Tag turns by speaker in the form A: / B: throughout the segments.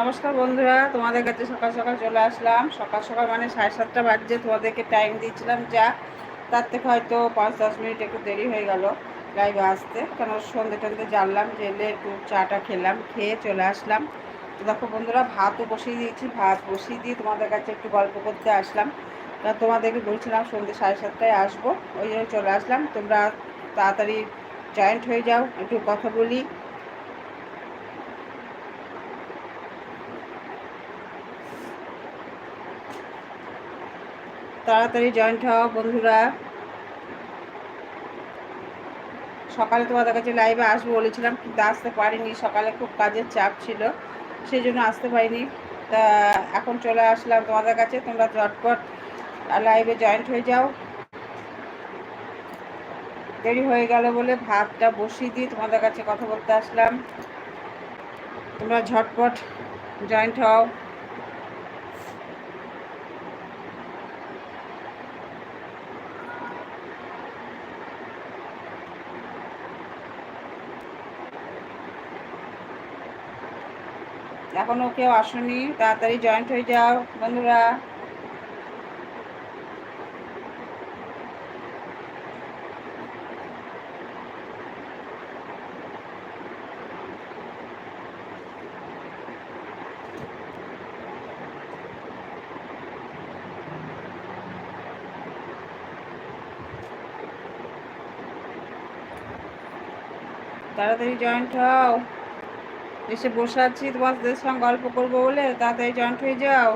A: নমস্কার বন্ধুরা, তোমাদের কাছে সকাল সকাল চলে আসলাম। সকাল সকাল মানে সাড়ে সাতটা বাজছে, তোমাদেরকে টাইম দিয়েছিলাম যা। তার থেকে হয়তো পাঁচ দশ মিনিট একটু দেরি হয়ে গেল লাইভে আসতে। কেন সন্ধ্যে টন্ধে জানলাম এলে একটু চাটা খেলাম, খেয়ে চলে আসলাম। তো দেখো বন্ধুরা, ভাতও বসিয়ে দিয়েছি, ভাত বসিয়ে দিয়ে তোমাদের কাছে একটু গল্প করতে আসলাম। তোমাদেরকে বলছিলাম সন্ধ্যে সাড়ে সাতটায় আসব, ওই জন্য চলে আসলাম। তোমরা তাড়াতাড়ি জয়েন্ট হয়ে যাও, একটু কথা বলি। তাড়াতাড়ি জয়েন্ট হও, বন্ধুরা। সকালে তোমাদের কাছে লাইভে আসব বলেছিলাম, কিন্তু আসতে পারিনি। সকালে খুব কাজের চাপ ছিল সেই জন্য আসতে পারিনি। তা এখন চলে আসলাম তোমাদের কাছে। তোমরা চটপট লাইভে জয়েন্ট হয়ে যাও। দেরি হয়ে গেল বলে ভাতটা বসিয়ে দিয়ে তোমাদের কাছে কথা বলতে আসলাম। তোমরা ঝটপট জয়েন্ট হও। এখনও কেউ আসুনি তাড়াতাড়ি জয়েন্ট হয়ে যাও বন্ধুরা। তাড়াতাড়ি জয়েন্ট হও। এসে বসে আছি, তোমাদের সঙ্গে গল্প করব বলে। তাড়াতাড়ি জয়েন্ট হয়ে যাও।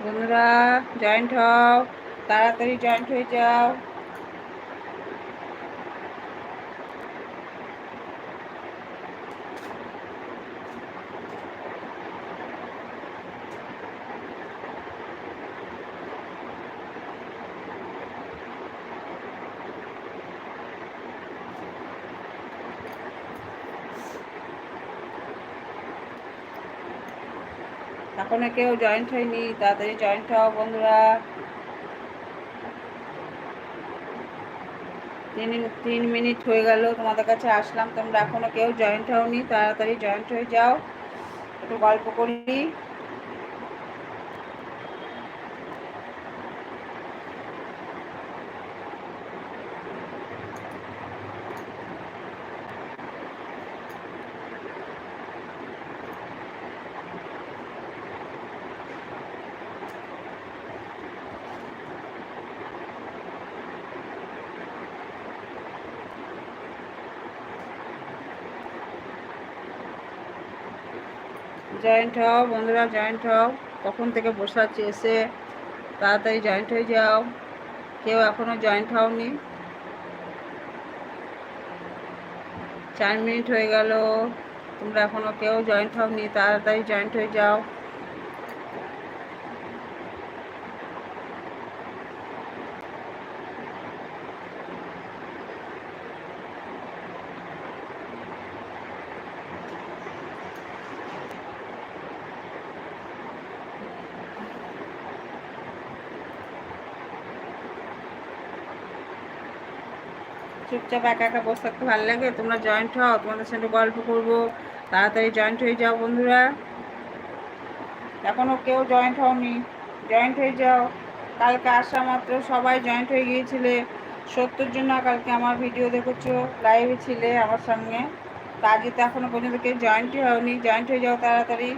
A: বন্ধুরা জয়েন্ট হও। তাড়াতাড়ি জয়েন্ট হয়ে যাও। এখনও কেউ জয়েন্ট হয়নি, তাড়াতাড়ি জয়েন্ট হওয়া বন্ধুরা। তিন তিন মিনিট হয়ে গেল, তোমাদের কাছে আসলাম, তোমরা এখনও কেউ জয়েন্ট হওনি, তাড়াতাড়ি জয়েন্ট হয়ে যাও। একটু গল্প করি। জয়েন্ট হও, বন্ধুরা জয়েন্ট হও, কখন থেকে বসে আছি, এসে তাড়াতাড়ি জয়েন্ট হয়ে যাও। কেউ এখনও জয়েন্ট হওনি। চার মিনিট হয়ে গেল, তোমরা এখনও কেউ জয়েন্ট হওনি, তাড়াতাড়ি জয়েন্ট হয়ে যাও। চুপচাপ একা একা বসে থাকতে ভালো লাগে। তোমরা জয়েন্ট হও, তোমাদের সঙ্গে গল্প করব। তাড়াতাড়ি জয়েন্ট হয়ে যাও বন্ধুরা। এখনও কেউ জয়েন্ট হওনি। জয়েন্ট হয়ে যাও। কালকে আসা মাত্র সবাই জয়েন্ট হয়ে গিয়েছিলে। সত্তর জন্য কালকে আমার ভিডিও দেখেছ লাইভে ছিলে আমার সঙ্গে। তা তো এখনও পর্যন্ত কেউ জয়েন্টই হওনি। জয়েন্ট হয়ে যাও তাড়াতাড়ি।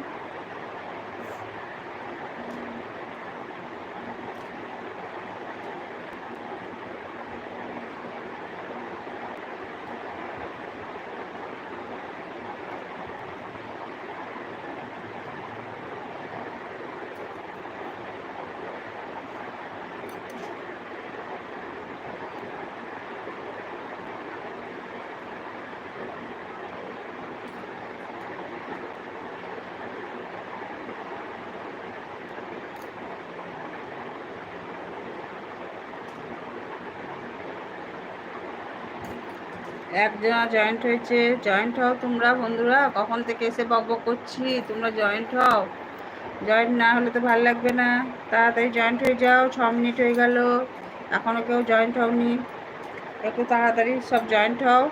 A: একজনা জয়েন্ট হয়েছে। জয়েন্ট হও তোমরা বন্ধুরা, কখন থেকে এসে বক করছি? তোমরা জয়েন্ট হও। জয়েন্ট না হলে তো ভালো লাগবে না। তাড়াতাড়ি জয়েন্ট হয়ে যাও, ছ মিনিট হয়ে গেল। এখনও কেউ জয়েন্ট হওনি। একটু তাড়াতাড়ি সব জয়েন্ট হও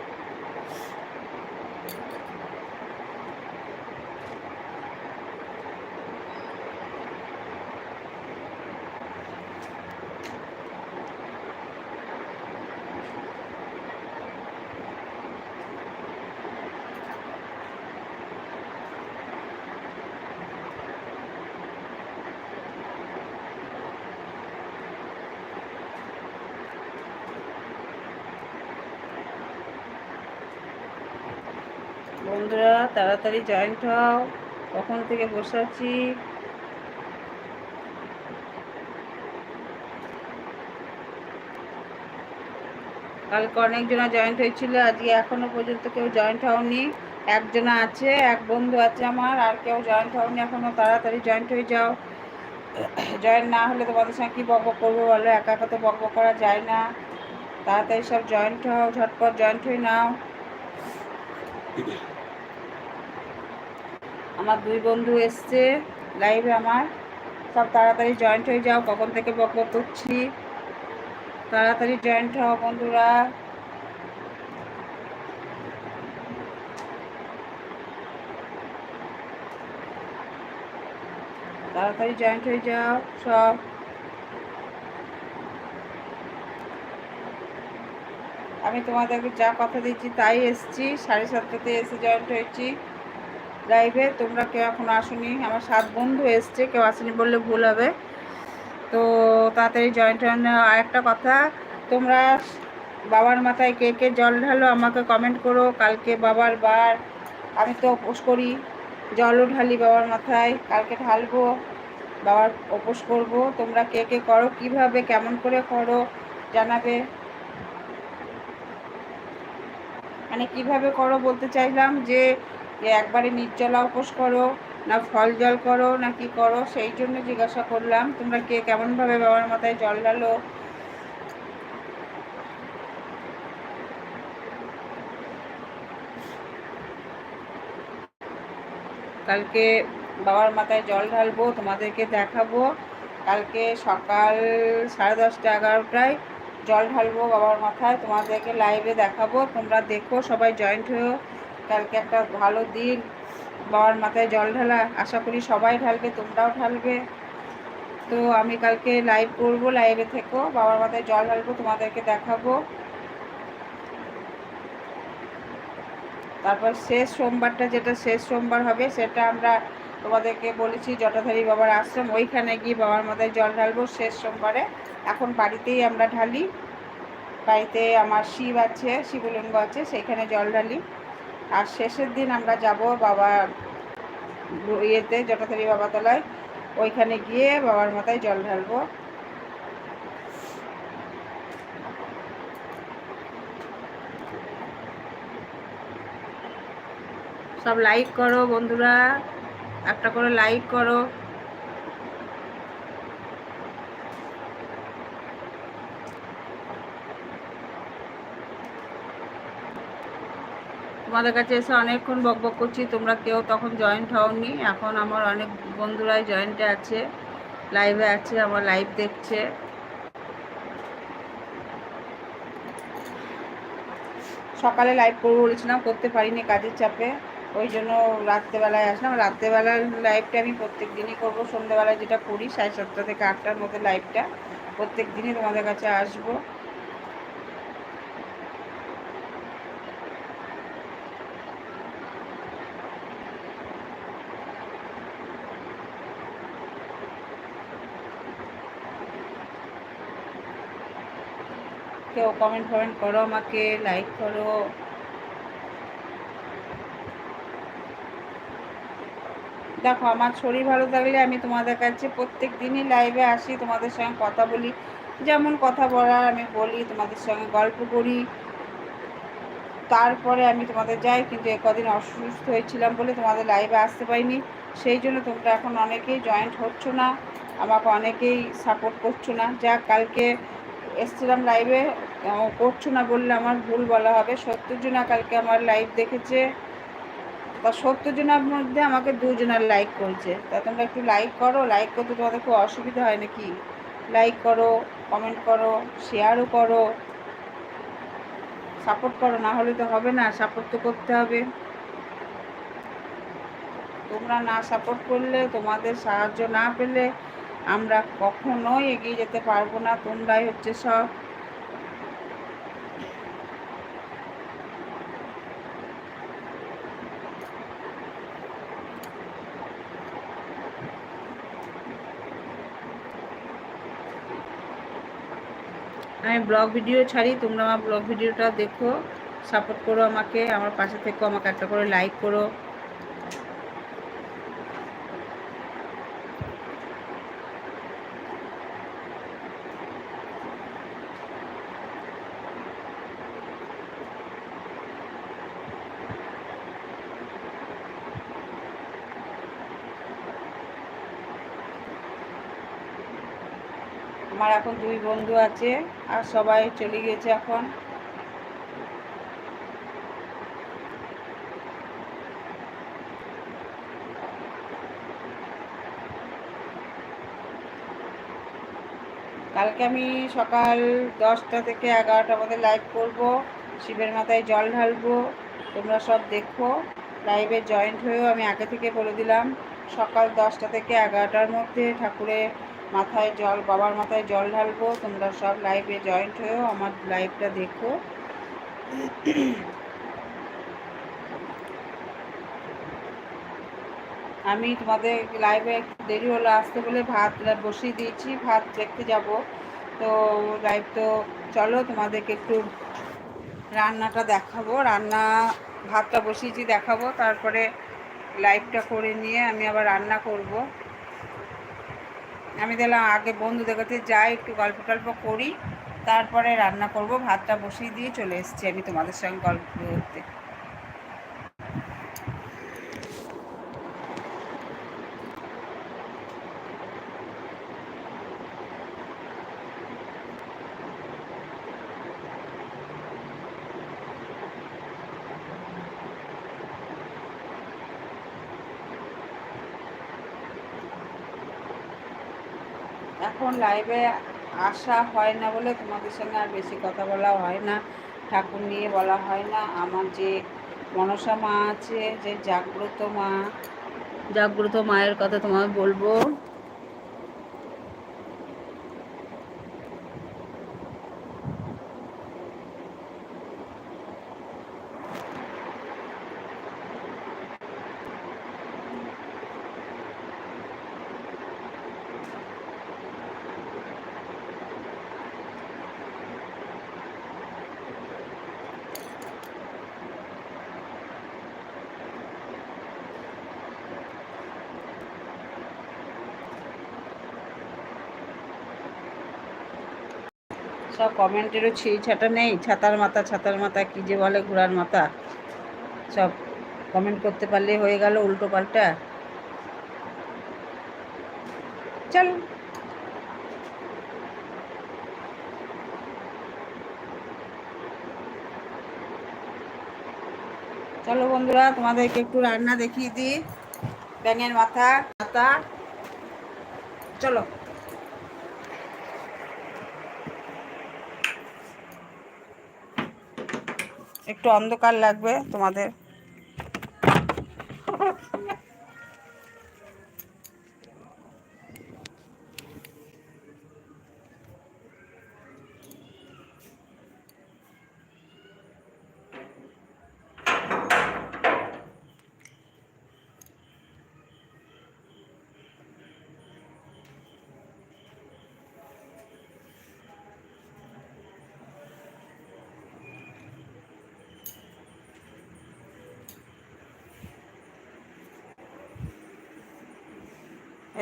A: বন্ধুরা তাড়াতাড়ি জয়েন্ট হও। কখন থেকে বসে আছি? কালকে অনেকজনা জয়েন্ট হয়েছিল, আজকে এখনও পর্যন্ত কেউ জয়েন্ট হওনি। একজনা আছে, এক বন্ধু আছে আমার, আর কেউ জয়েন্ট হওনি। এখনও তাড়াতাড়ি জয়েন্ট হয়ে যাও। জয়েন্ট না হলে তোমাদের সঙ্গে কী বক করব বলো? একা একা তো বক করা যায় না। তাড়াতাড়ি সব জয়েন্ট হও, ঝটপট জয়েন্ট হয়ে নাও। আমার দুই বন্ধু এসছে লাইভে আমার। সব তাড়াতাড়ি জয়েন্ট হয়ে যাও, কখন থেকে বক করছি। তাড়াতাড়ি জয়েন্ট হও বন্ধুরা। তাড়াতাড়ি জয়েন্ট হয়ে যাও সব। আমি তোমাদেরকে যা কথা দিচ্ছি তাই এসছি, সাড়ে সাতটাতে এসে জয়েন্ট হয়েছি। লাইভে তোমরা কেউ এখন আসুনি। আমার সাত বন্ধু এসছে, কেউ আসেনি বললে ভুল হবে। তো তাড়াতাড়ি জয়েন্ট আর একটা কথা, তোমরা বাবার মাথায় কে কে জল ঢালো আমাকে কমেন্ট করো। কালকে বাবার বার। আমি তো উপোস করি। জলও ঢালি বাবার মাথায়। কালকে ঢালবো, বাবার উপোস করব। তোমরা কে কে করো, কীভাবে, কেমন করে করো, জানাবে। মানে কীভাবে করো বলতে চাইলাম যে একবারে নির্জলা উপোস করো, না ফল জল করো, না কি করো, সেই জন্য জিজ্ঞাসা করলাম, তোমরা কে? কেমনভাবে বাবার মাথায় জল ঢালো? কালকে বাবার মাথায় জল ঢালবো, তোমাদেরকে দেখাবো। কালকে সকাল সাড়ে দশটা এগারোটায় জল ঢালবো বাবার মাথায়, তোমাদেরকে লাইভে দেখাবো। তোমরা দেখো, সবাই জয়েন্ট হয়েও কালকে একটা ভালো দিন। বাবার মাথায় জল ঢালা, আশা করি সবাই ঢালবে, তোমরাও ঢালবে। তো আমি কালকে লাইভ করব লাইভে থেকো, বাবার মাথায় জল ঢালবো, তোমাদেরকে দেখাবো। তারপর শেষ সোমবারটা যেটা শেষ সোমবার হবে, সেটা আমরা তোমাদেরকে বলেছি, জটাধারী বাবার আশ্রম, ওইখানে গিয়ে বাবার মাথায় জল ঢালবো শেষ সোমবারে। এখন বাড়িতেই আমরা ঢালি। বাড়িতে আমার শিব আছে, শিবলিঙ্গ আছে, সেইখানে জল ঢালি। আর শেষের দিন আমরা যাব বাবা ইয়েতে জটাধারী বাবাতলায় ওইখানে গিয়ে বাবার মাথায় জল ঢালবো। সব লাইক করো বন্ধুরা। একটা করে লাইক করো। তোমাদের কাছে এসে অনেকক্ষণ বক বক করছি, তোমরা কেউ তখন জয়েন্ট হওনি। এখন আমার অনেক বন্ধুরাই জয়েন্টে আছে লাইভে আছে, আমার লাইভ দেখছে। সকালে লাইভ করব বলেছিলাম, করতে পারিনি কাজের চাপে। ওই জন্য রাত্রেবেলায় আসলাম। রাত্রেবেলার লাইভটা আমি প্রত্যেক দিনই করব। সন্ধ্যেবেলায় যেটা করি, সাড়ে সাতটা থেকে আটটার মধ্যে লাইভটা প্রত্যেক দিনই তোমাদের কাছে আসব। কমেন্ট ফমেন্ট করো আমাকে লাইক করো। দেখো, আমার শরীর ভালো থাকলে আমি তোমাদের কাছে প্রত্যেক দিনই লাইভে আসি, তোমাদের সঙ্গে কথা বলি। যেমন কথা বলার আমি বলি, তোমাদের সঙ্গে গল্প করি। তারপরে আমি তোমাদের যাই, কিন্তু একদিন অসুস্থ হয়েছিলাম বলে তোমাদের লাইভে আসতে পারিনি। সেই জন্য তোমরা এখন অনেকেই জয়েন্ট হচ্ছ না, আমাকে অনেকেই সাপোর্ট করছ না। যা কালকে এসছিলাম লাইভে করছ না বললে আমার ভুল বলা হবে। সত্তর জনা কালকে আমার লাইভ দেখেছে। তা সত্তর জনের মধ্যে আমাকে দুজনের লাইক করেছে। তা তোমরা একটু লাইক করো। লাইক করতে তোমাদের খুব অসুবিধা হয় নাকি? লাইক করো কমেন্ট করো শেয়ারও করো। সাপোর্ট করো, না হলে তো হবে না। সাপোর্ট তো করতে হবে। তোমরা না সাপোর্ট করলে, তোমাদের সাহায্য না পেলে আমরা কখনোই এগিয়ে যেতে পারব না। তোমরাই হচ্ছে সব। আমি ব্লগ ভিডিও ছাড়ি, তোমরা আমার ব্লগ ভিডিওটা দেখো সাপোর্ট করো আমাকে, আমার পাশে থেকো, আমাকে একটা করে লাইক করো আমার এখন দুই বন্ধু আছে আর সবাই চলে গেছে এখন। কালকে আমি সকাল দশটা থেকে এগারোটার মধ্যে লাইভ করব। শিবের মাথায় জল ঢালবো। তোমরা সব দেখো। লাইভে জয়েন্ট হয়েও আমি আগে থেকে বলে দিলাম, সকাল দশটা থেকে এগারোটার মধ্যে ঠাকুরের মাথায় জল, বাবার মাথায় জল ঢালবো, তোমরা সব লাইভে জয়েন্ট হয়েও আমার লাইভটা দেখো। আমি তোমাদের লাইভে একটু দেরি হলো আসতে বলে ভাত বসিয়ে দিয়েছি, ভাত দেখতে যাব। তো লাইভ তো চলো তোমাদেরকে একটু রান্নাটা দেখাবো। রান্না, ভাতটা বসিয়েছি দেখাবো, তারপরে লাইভটা করে নিয়ে আমি আবার রান্না করব। আমি দেখলাম আগে বন্ধুদের কাছে যাই, একটু গল্প টল্প করি, তারপরে রান্না করব, ভাতটা বসিয়ে দিয়ে চলে এসেছি আমি তোমাদের সঙ্গে গল্প করতে এখন লাইভে আসা হয় না বলে তোমাদের সঙ্গে আর বেশি কথা বলা হয় না। ঠাকুর নিয়ে বলা হয় না। আমার যে মনসা মা আছে, যে জাগ্রত মা, জাগ্রত মায়ের কথা তোমায় বলব। সব কমেন্টেরও ছি ছাটা নেই। ছাতার মাথা ছাতার মাথা, কী যে বলে ঘোড়ার মাথা। সব কমেন্ট করতে পারলে হয়ে গেল উল্টো পাল্টা। চল। চলো বন্ধুরা, তোমাদেরকে একটু রান্না দেখিয়ে দিই। ব্যাঙের মাথা মাথা চলো। একটু অন্ধকার লাগবে তোমাদের।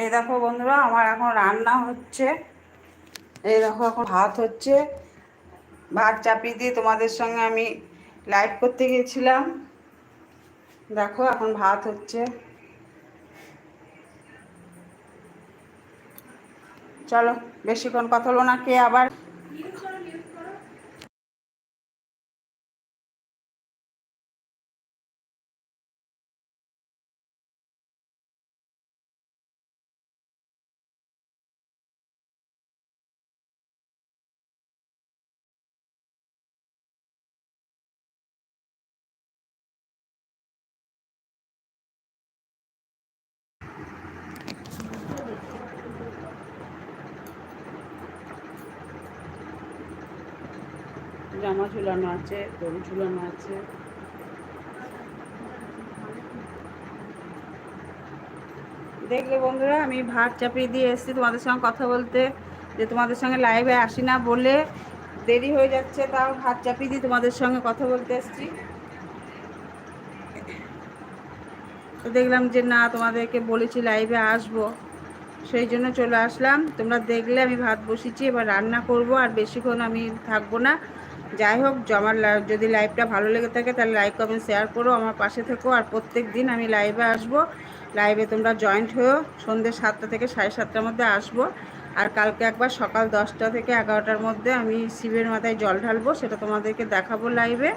A: এই দেখো বন্ধুরা, আমার এখন রান্না হচ্ছে। এই দেখো এখন ভাত হচ্ছে। ভাত চাপিয়ে দিয়ে তোমাদের সঙ্গে আমি লাইভ করতে গিয়েছিলাম। দেখো, এখন ভাত হচ্ছে। চলো, বেশিক্ষণ কথা হলো না, কে আবার জামা ঝুলানো আছে, দড়ি ঝুলানো আছে। দেখলে বন্ধুরা, আমি ভাত চাপিয়ে দিয়ে এসেছি তোমাদের সঙ্গে কথা বলতে, যে তোমাদের সঙ্গে লাইভে আসি না বলে দেরি হয়ে যাচ্ছে, তাও ভাত চাপিয়ে দিয়ে তোমাদের সঙ্গে কথা বলতে এসেছি। তো দেখলাম যে না, তোমাদেরকে বলেছি লাইভে আসব, সেই জন্য চলে আসলাম। তোমরা দেখলে আমি ভাত বসিয়েছি, এবার রান্না করব, আর বেশিক্ষণ আমি থাকব না। যাই হোক আমার যদি লাইভটা ভালো লেগে থাকে, তাহলে লাইক কমেন্ট শেয়ার করো আমার পাশে থেকো। আর প্রত্যেক দিন আমি লাইভে আসব। লাইভে তোমরা জয়েন্ট হয়েও সন্ধ্যে সাতটা থেকে সাড়ে সাতটার মধ্যে আসব। আর কালকে একবার সকাল দশটা থেকে এগারোটার মধ্যে আমি শিবের মাথায় জল ঢালবো, সেটা তোমাদেরকে দেখাবো লাইভে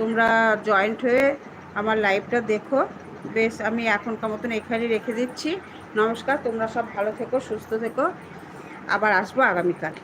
A: তোমরা জয়েন্ট হয়ে আমার লাইভটা দেখো। বেশ, আমি এখনকার মতন এখানে রেখে দিচ্ছি। নমস্কার, তোমরা সব ভালো থেকো, সুস্থ থেকো। আবার আসব আগামীকাল।